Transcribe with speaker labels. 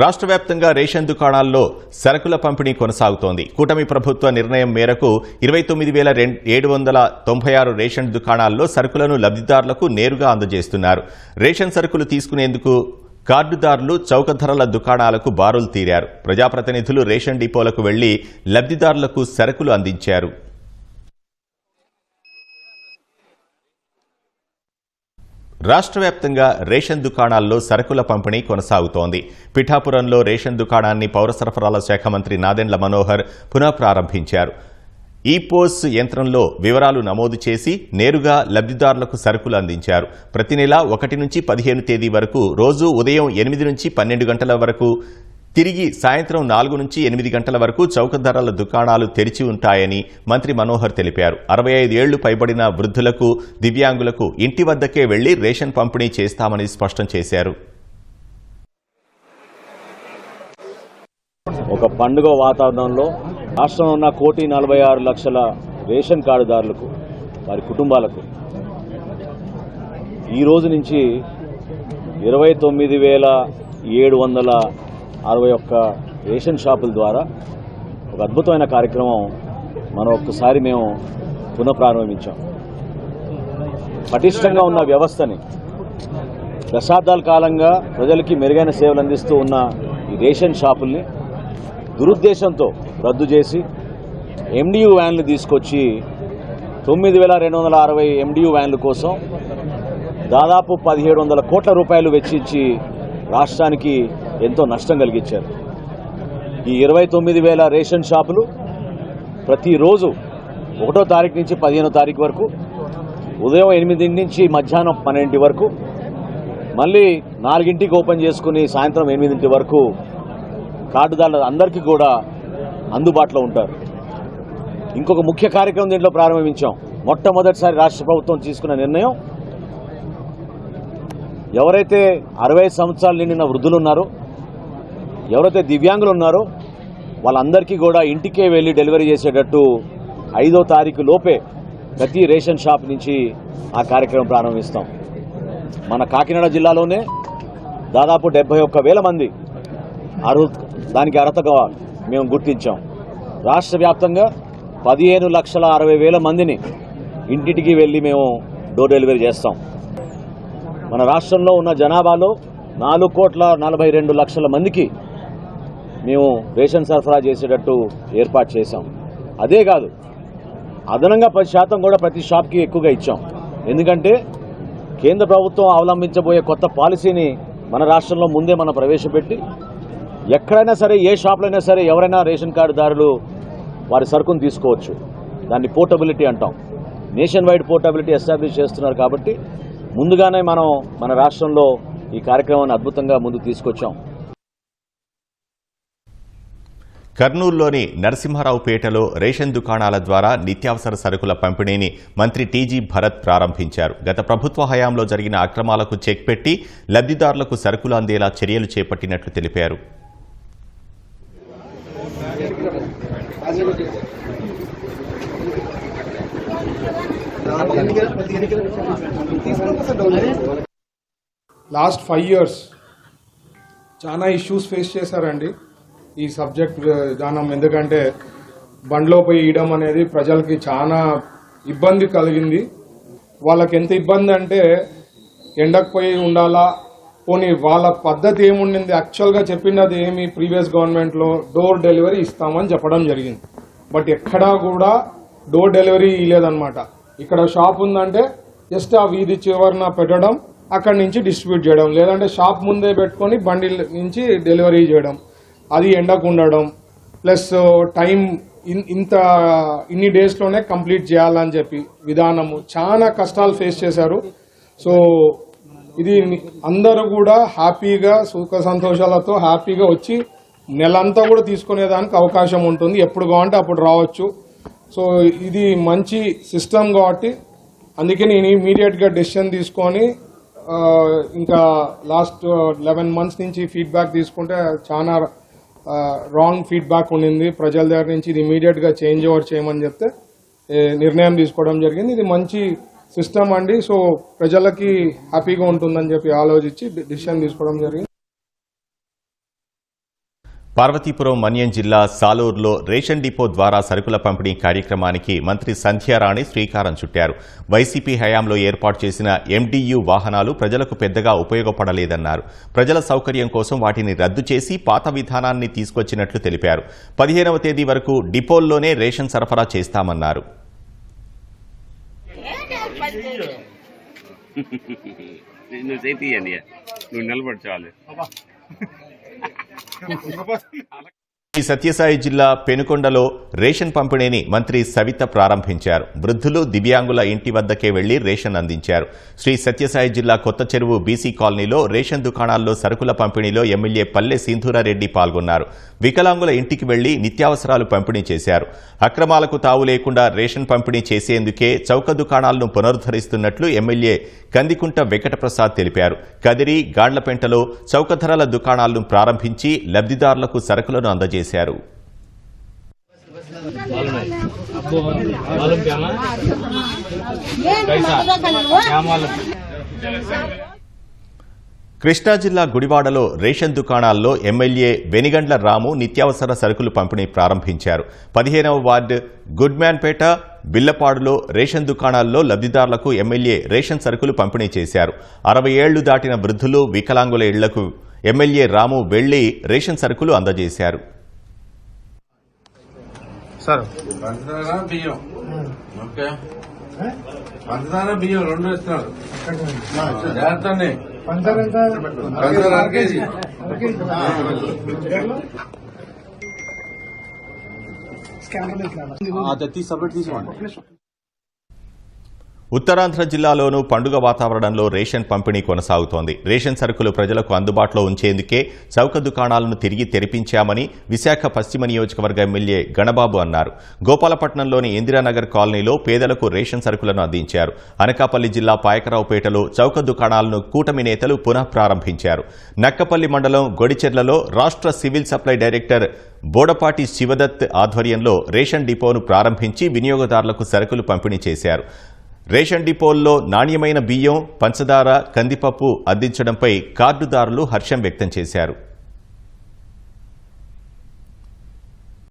Speaker 1: రాష్ట్ర వ్యాప్తంగా రేషన్ దుకాణాల్లో సరుకుల పంపిణీ కొనసాగుతోంది. కూటమి ప్రభుత్వ నిర్ణయం మేరకు ఇరవై తొమ్మిది వేల ఏడు వందల తొంభై ఆరు రేషన్ దుకాణాల్లో సరుకులను లబ్ధిదారులకు నేరుగా అందజేస్తున్నారు. రేషన్ సరుకులు తీసుకునేందుకు కార్డుదారులు చౌక ధరల దుకాణాలకు బారులు తీరారు. ప్రజాప్రతినిధులు రేషన్ డిపోలకు వెళ్ళి లబ్ధిదారులకు సరుకులు అందించారు. రాష్ట్ర వ్యాప్తంగా రేషన్ దుకాణాల్లో సరుకుల పంపిణీ కొనసాగుతోంది. పిఠాపురంలో రేషన్ దుకాణాన్ని పౌర సరఫరాల శాఖ మంత్రి నాదెండ్ల మనోహర్ పునః ప్రారంభించారు యంత్రంలో వివరాలు నమోదు చేసి నేరుగా లబ్ధిదారులకు సరుకులు అందించారు. ప్రతి నెల ఒకటి నుంచి పదిహేను తేదీ వరకు రోజు ఉదయం ఎనిమిది నుంచి పన్నెండు గంటల వరకు తిరిగి సాయంత్రం నాలుగు నుంచి ఎనిమిది గంటల వరకు చౌక ధరల దుకాణాలు తెరిచి ఉంటాయని మంత్రి మనోహర్ తెలిపారు. అరవై ఐదు ఏళ్ళు పైబడిన వృద్ధులకు దివ్యాంగులకు ఇంటి వద్దకే వెళ్ళి రేషన్ పంపిణీ చేస్తామని స్పష్టం చేశారు.
Speaker 2: ఒక పండుగ వాతావరణంలో రాష్ట్రంలో ఉన్న కోటి నలభై ఆరు లక్షల రేషన్ కార్డుదారులకు వారి కుటుంబాలకు ఈ రోజు నుంచి ఇరవై తొమ్మిది వేల ఏడు వందల అరవై ఒక్క రేషన్ షాపుల ద్వారా ఒక అద్భుతమైన కార్యక్రమం మనం ఒక్కసారి మేము పునఃప్రారంభించాం. పటిష్టంగా ఉన్న వ్యవస్థని దశాబ్దాల కాలంగా ప్రజలకి మెరుగైన సేవలు అందిస్తూ ఉన్న ఈ రేషన్ షాపుల్ని దురుద్దేశంతో రద్దు చేసి ఎండియు వ్యాన్లు తీసుకొచ్చి తొమ్మిది వేల రెండు వందల అరవై ఎండియు వ్యాన్ల కోసం దాదాపు పదిహేడు వందల కోట్ల రూపాయలు వెచ్చించి రాష్ట్రానికి ఎంతో నష్టం కలిగించారు. ఈ ఇరవై తొమ్మిది వేల రేషన్ షాపులు ప్రతిరోజు ఒకటో తారీఖు నుంచి పదిహేనో తారీఖు వరకు ఉదయం ఎనిమిది నుంచి మధ్యాహ్నం పన్నెండింటి వరకు మళ్ళీ నాలుగింటికి ఓపెన్ చేసుకుని సాయంత్రం ఎనిమిదింటి వరకు కార్డుదారులు అందరికీ కూడా అందుబాటులో ఉంటారు. ఇంకొక ముఖ్య కార్యక్రమం దీంట్లో ప్రారంభించాం. మొట్టమొదటిసారి రాష్ట్ర ప్రభుత్వం తీసుకున్న నిర్ణయం ఎవరైతే అరవై సంవత్సరాలు నిండిన వృద్ధులు ఉన్నారో ఎవరైతే దివ్యాంగులు ఉన్నారో వాళ్ళందరికీ కూడా ఇంటికే వెళ్ళి డెలివరీ చేసేటట్టు ఐదో తారీఖు లోపే ప్రతి రేషన్ షాప్ నుంచి ఆ కార్యక్రమం ప్రారంభిస్తాం. మన కాకినాడ జిల్లాలోనే దాదాపు డెబ్బై ఒక్క వేల మంది అర్హు దానికి అర్హతగా మేము గుర్తించాం. రాష్ట్ర వ్యాప్తంగా పదిహేను లక్షల అరవై వేల మందిని ఇంటింటికి వెళ్ళి మేము డోర్ డెలివరీ చేస్తాం. మన రాష్ట్రంలో ఉన్న జనాభాలో నాలుగు కోట్ల నలభై రెండు లక్షల మందికి మేము రేషన్ సరఫరా చేసేటట్టు ఏర్పాటు చేశాం. అదే కాదు అదనంగా పది శాతం కూడా ప్రతి షాప్కి ఎక్కువగా ఇచ్చాం. ఎందుకంటే కేంద్ర ప్రభుత్వం అవలంబించబోయే కొత్త పాలసీని మన రాష్ట్రంలో ముందే మనం ప్రవేశపెట్టి ఎక్కడైనా సరే ఏ షాప్లో అయినా సరే ఎవరైనా రేషన్ కార్డుదారులు వారి సరుకును తీసుకోవచ్చు. దాన్ని పోర్టబిలిటీ అంటాం. నేషన్ వైడ్ పోర్టబిలిటీ ఎస్టాబ్లిష్ చేస్తున్నారు కాబట్టి ముందుగానే మనం మన రాష్ట్రంలో ఈ కార్యక్రమాన్ని అద్భుతంగా ముందుకు తీసుకొచ్చాం.
Speaker 1: కర్నూలులోని నరసింహారావుపేటలో రేషన్ దుకాణాల ద్వారా నిత్యావసర సరుకుల పంపిణీని మంత్రి టీజీ భరత్ ప్రారంభించారు. గత ప్రభుత్వ హయాంలో జరిగిన అక్రమాలకు చెక్ పెట్టి లబ్ధిదారులకు సరుకులు అందేలా చర్యలు చేపట్టినట్లు తెలిపారు.
Speaker 3: లాస్ట్ ఫైవ్ ఇయర్స్ చాలా ఇష్యూస్ ఫేస్ చేశారండి. ఈ సబ్జెక్ట్ విధానం ఎందుకంటే బండ్లో పోయి ఇయడం అనేది ప్రజలకి చాలా ఇబ్బంది కలిగింది. వాళ్ళకి ఎంత ఇబ్బంది అంటే ఎండకు పోయి ఉండాలా పోనీ వాళ్ళ పద్ధతి ఏముండింది? యాక్చువల్గా చెప్పినది ఏమి? ప్రీవియస్ గవర్నమెంట్లో డోర్ డెలివరీ ఇస్తామని చెప్పడం జరిగింది. బట్ ఎక్కడా కూడా డోర్ డెలివరీ ఇవ్వలేదన్నమాట ఇక్కడ షాప్ ఉందంటే జస్ట్ ఆ వీధి చివరన పెట్టడం అక్కడి నుంచి డిస్ట్రిబ్యూట్ చేయడం లేదంటే షాప్ ముందే పెట్టుకొని బండి నుంచి డెలివరీ చేయడం. అది ఎండకు ఉండడం ప్లస్ టైం ఇన్- ఇంత ఇన్ని డేస్లోనే కంప్లీట్ చేయాలని చెప్పి విధానము చాలా కష్టాలు ఫేస్ చేశారు. సో ఇది అందరూ కూడా హ్యాపీగా సుఖ సంతోషాలతో హ్యాపీగా వచ్చి నెలంతా కూడా తీసుకునేదానికి అవకాశం ఉంటుంది. ఎప్పుడు కావాలంటే అప్పుడు రావచ్చు. సో ఇది మంచి సిస్టమ్ కాబట్టి అందుకే నేను ఇమీడియట్గా డెసిషన్ తీసుకొని ఇంకా లాస్ట్ లెవెన్ మంత్స్ నుంచి ఫీడ్బ్యాక్ తీసుకుంటే చాలా రాంగ్ ఫీడ్బ్యాక్ ఉండింది. ప్రజల దగ్గర నుంచి ఇది ఇమీడియట్గా చేంజ్ ఓవర్ చేయమని చెప్తే నిర్ణయం తీసుకోవడం జరిగింది. ఇది మంచి సిస్టమ్ అండి. సో ప్రజలకి హ్యాపీగా ఉంటుందని చెప్పి ఆలోచించి డిసిషన్ తీసుకోవడం జరిగింది.
Speaker 1: పార్వతీపురం మన్యం జిల్లా సాలూరులో రేషన్ డిపో ద్వారా సరుకుల పంపిణీ కార్యక్రమానికి మంత్రి సంధ్యారాణి శ్రీకారం చుట్టారు. వైసీపీ హయాంలో ఏర్పాటు చేసిన ఎండియు వాహనాలు ప్రజలకు పెద్దగా ఉపయోగపడలేదన్నారు. ప్రజల సౌకర్యం కోసం వాటిని రద్దు చేసి పాత విధానాన్ని తీసుకొచ్చినట్లు తెలిపారు. పదిహేనవ తేదీ వరకు డిపోల్లోనే రేషన్ సరఫరా చేస్తామన్నారు.
Speaker 4: నువ్వు చేతియండి నువ్వు నిలబడి చాలు.
Speaker 1: Ja, 不 ఈ సత్యసాయి జిల్లా పెనుకొండలో రేషన్ పంపిణీని మంత్రి సవిత ప్రారంభించారు. వృద్ధులు దివ్యాంగుల ఇంటి వద్దకే వెళ్ళి రేషన్ అందించారు. శ్రీ సత్యసాయి జిల్లా కొత్త చెరువు బీసీ కాలనీలో రేషన్ దుకాణాల్లో సరుకుల పంపిణీలో ఎమ్మెల్యే పల్లె సింధూరారెడ్డి పాల్గొన్నారు. వికలాంగుల ఇంటికి వెళ్ళి నిత్యావసరాలు పంపిణీ చేశారు. అక్రమాలకు తావు లేకుండా రేషన్ పంపిణీ చేసేందుకే చౌక దుకాణాలను పునరుద్ధరిస్తున్నట్లు ఎమ్మెల్యే కందికుంట వెంకటప్రసాద్ తెలిపారు. కదిరి గాండ్లపెంటలో చౌక ధరల దుకాణాలను ప్రారంభించి లబ్ధిదారులకు సరుకులను అందజేశారు. కృష్ణా జిల్లా గుడివాడలో రేషన్ దుకాణాల్లో ఎమ్మెల్యే వెనిగండ్ల రాము నిత్యావసర సరుకులు పంపిణీ ప్రారంభించారు. పదిహేనవ వార్డు గుడ్మ్యాన్పేట బిల్లపాడులో రేషన్ దుకాణాల్లో లబ్ధిదారులకు ఎమ్మెల్యే రేషన్ సరుకులు పంపిణీ చేశారు. అరవై ఏళ్ళు దాటిన వృద్ధులు వికలాంగుల ఇళ్ళకు ఎమ్మెల్యే రాము వెళ్ళి రేషన్ సరుకులు అందజేశారు.
Speaker 5: పంచదార బియ్యం. ఓకే. పంచదార బియ్యం రెండు ఇస్తున్నారు జాగ్రత్త అండి పంచదార అర కేజీ.
Speaker 1: ఉత్తరాంధ్ర జిల్లాలోనూ పండుగ వాతావరణంలో రేషన్ పంపిణీ కొనసాగుతోంది. రేషన్ సరుకులు ప్రజలకు అందుబాటులో ఉంచేందుకే చౌక దుకాణాలను తిరిగి తెరిపించామని విశాఖ పశ్చిమ నియోజకవర్గ ఎమ్మెల్యే గణబాబు అన్నారు. గోపాలపట్నంలోని ఇందిరానగర్ కాలనీలో పేదలకు రేషన్ సరుకులను అందించారు. అనకాపల్లి జిల్లా పాయకరావుపేటలో చౌక దుకాణాలను కూటమి నేతలు పునః ప్రారంభించారు. నక్కపల్లి మండలం గొడిచెర్లలో రాష్ట్ర civil supply director Bodapati Shivadatt ఆధ్వర్యంలో రేషన్ డిపోను ప్రారంభించి వినియోగదారులకు సరుకులు పంపిణీ చేశారు. రేషన్ డిపోల్లో నాణ్యమైన బియ్యం పంచదార కందిపప్పు అందించడంపై కార్డుదారులు హర్షం వ్యక్తం చేశారు.